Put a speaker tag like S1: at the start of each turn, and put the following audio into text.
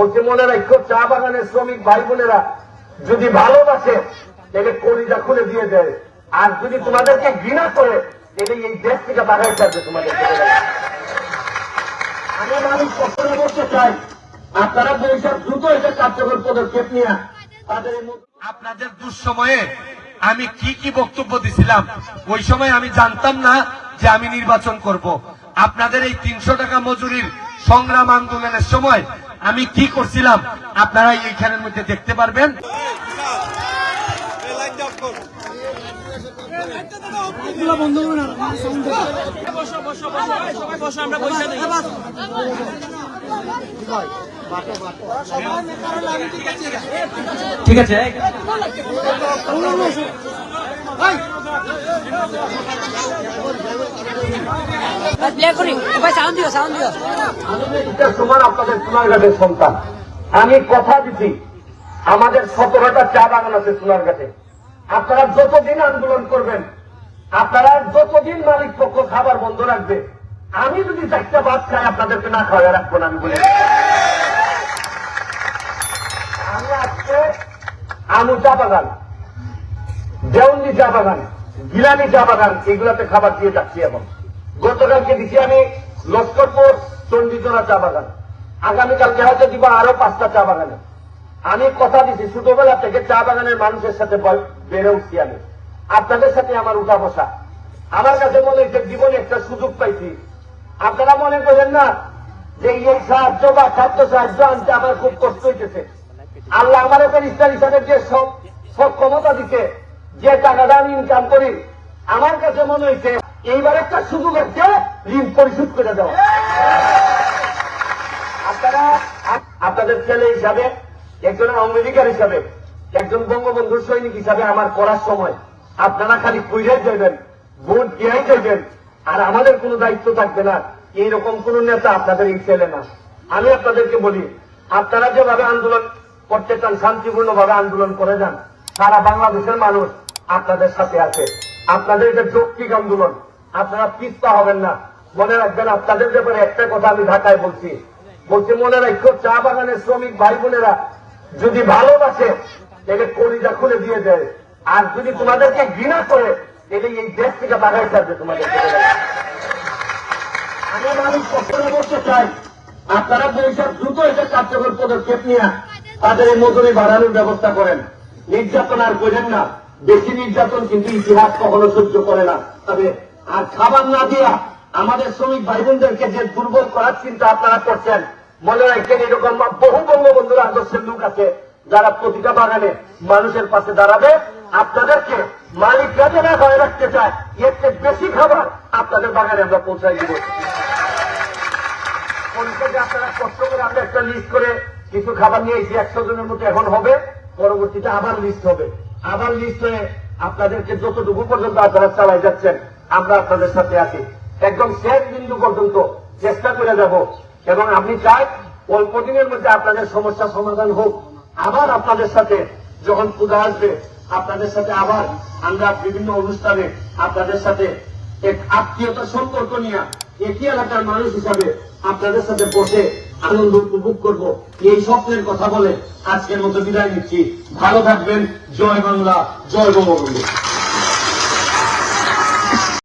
S1: বলছে, মনে রাখো চা বাগানের শ্রমিক ভাই বোনেরা যদি ভালোবাসে, তাহলে কলিজা খুলে দিয়ে দেয় আর যদি তোমাদেরকে ঘৃণা করে, তাহলে এই দেশ থেকে বাগাই থাকবে রাখি। আমি মানুষ কখনো বলতে চাই, আপনারা বৈশাখ দ্রুত এটা কার্যকর পদক্ষেপ নিয়ে তাদের
S2: আপনাদের দুঃসময়ে আমি কি কি বক্তব্য দিছিলাম, ওই সময় আমি জানতাম না যে আমি নির্বাচন করব আপনাদের এই তিনশো টাকা মজুরির সংগ্রাম আন্দোলনের সময় আমি কি করছিলাম? আপনারা এইখানের মধ্যে দেখতে পারবেন।
S3: ঠিক আছে।
S1: আমি কথা দিচ্ছি আমাদের সতেরোটা চা বাগান আছে সোনারঘাটে আপনারা যতদিন আন্দোলন করবেন, আপনারা যতদিন মালিক পক্ষ খাবার বন্ধ রাখবে, আমি যদি চারটা ভাত খাই, আপনাদেরকে না খাওয়া রাখব না, আমি বলি। আমি আজকে আমু চা বাগান, দেওয়ানি চা বাগান, গিলানি চা বাগান, এগুলাতে খাবার দিয়ে যাচ্ছি এখন। গতকালকে দিচ্ছি আমি লস্করপুর চণ্ডীচড়া চা বাগান। আগামীকালকে হয়তো দিব আরও পাঁচটা চা বাগানে। আমি কথা দিচ্ছি ছোটবেলা থেকে চা বাগানের মানুষের সাথে বেড়ে উঠছি আমি। আপনাদের সাথে আমার উঠা বসা। আমার কাছে মনে হচ্ছে জীবনে একটা সুযোগ পাইছি। আপনারা মনে করেন না যে এই সাহায্য বা খাদ্য সাহায্য আনতে আমার খুব কষ্ট হইতেছে? আল্লাহ আমার একটা ইসলাম হিসাবে যে সব সব ক্ষমতা দিতে যে টাকাটা আমি ইনকাম করি, আমার কাছে মনে হয়েছে এইবার একটা সুযোগ আছে ঋণ পরিশোধ করে দেওয়া আপনারা আপনাদের ছেলে হিসাবে একজন আমেরিকার হিসাবে, একজন বঙ্গবন্ধুর সৈনিক হিসাবে আমার করার সময়, আপনারা খালি কুইরাই যাবেন ভোট দিয়াই যাবেন আর আমাদের কোনো দায়িত্ব থাকবে না। এইরকম কোন নেতা আপনাদের এই ছেলে না। আমি আপনাদেরকে বলি, আপনারা যেভাবে আন্দোলন করতে চান শান্তিপূর্ণ ভাবে আন্দোলন করে যান, সারা বাংলাদেশের মানুষ আপনাদের সাথে আছে। আপনাদের এটা যৌক্তিক আন্দোলন। আপনারা পিস্তা হবেন না। মনে রাখবেন, আপনাদের ব্যাপারে একটা কথা আমি ঢাকায় বলছি। বলছি, মনে রাখো, চা বাগানের শ্রমিক ভাই বোনেরা যদি ভালোবাসে, তাহলে কলিজা খুলে দিয়ে দেয়। আর যদি তোমাদেরকে ঘৃণা করে, তাহলে এই দেশ থেকে বাগাই থাকবে রাখি। আমি কখনো বলতে চাই, আপনারা বৈশাখ দ্রুত এটা কার্যকর পদক্ষেপ নিয়ে তাদের এই মজুরি বাড়ানোর ব্যবস্থা করেন। নির্যাতন আর বোঝেন না। বেশি নির্যাতন কিন্তু ইতিহাস কখনো সহ্য করে না। তবে আর খাবার না দিয়া আমাদের শ্রমিক ভাই বোনদেরকে যে দুর্বল করার চিন্তা আপনারা করছেন, মনে রাখছেন এরকম বহু বঙ্গবন্ধুর আদর্শের লোক আছে যারা প্রতিটা বাগানে মানুষের পাশে দাঁড়াবে। আপনাদেরকে মালিকরা যে না ভয় রাখতে চায়, এর চেয়ে বেশি খাবার আপনাদের বাগানে আমরা পৌঁছাই দিব। আপনারা কষ্ট করে আমরা একটা লিস্ট করে কিছু খাবার নিয়ে এসে একশো জনের মতো এখন হবে, পরবর্তীতে আবার লিস্ট হবে। আবার লিস্ট হয়ে আপনাদেরকে যতটুকু পর্যন্ত আপনারা চালাই যাচ্ছেন আমরা আপনাদের সাথে আছি। একদম শেষ বিন্দু পর্যন্ত চেষ্টা করে যাব এবং আপনি চাই অল্প দিনের মধ্যে আপনাদের সমস্যা সমাধান হোক। আবার আপনাদের সাথে যখন পূজা আসবে, আপনাদের সাথে আবার আমরা বিভিন্ন অনুষ্ঠানে আপনাদের সাথে এক আত্মীয়তার সম্পর্ক নিয়ে একই এলাকার মানুষ হিসাবে আপনাদের সাথে বসে আনন্দ উপভোগ করব। এই স্বপ্নের কথা বলে আজকের মতো বিদায় নিচ্ছি। ভালো থাকবেন। জয় বাংলা, জয় বঙ্গবন্ধু।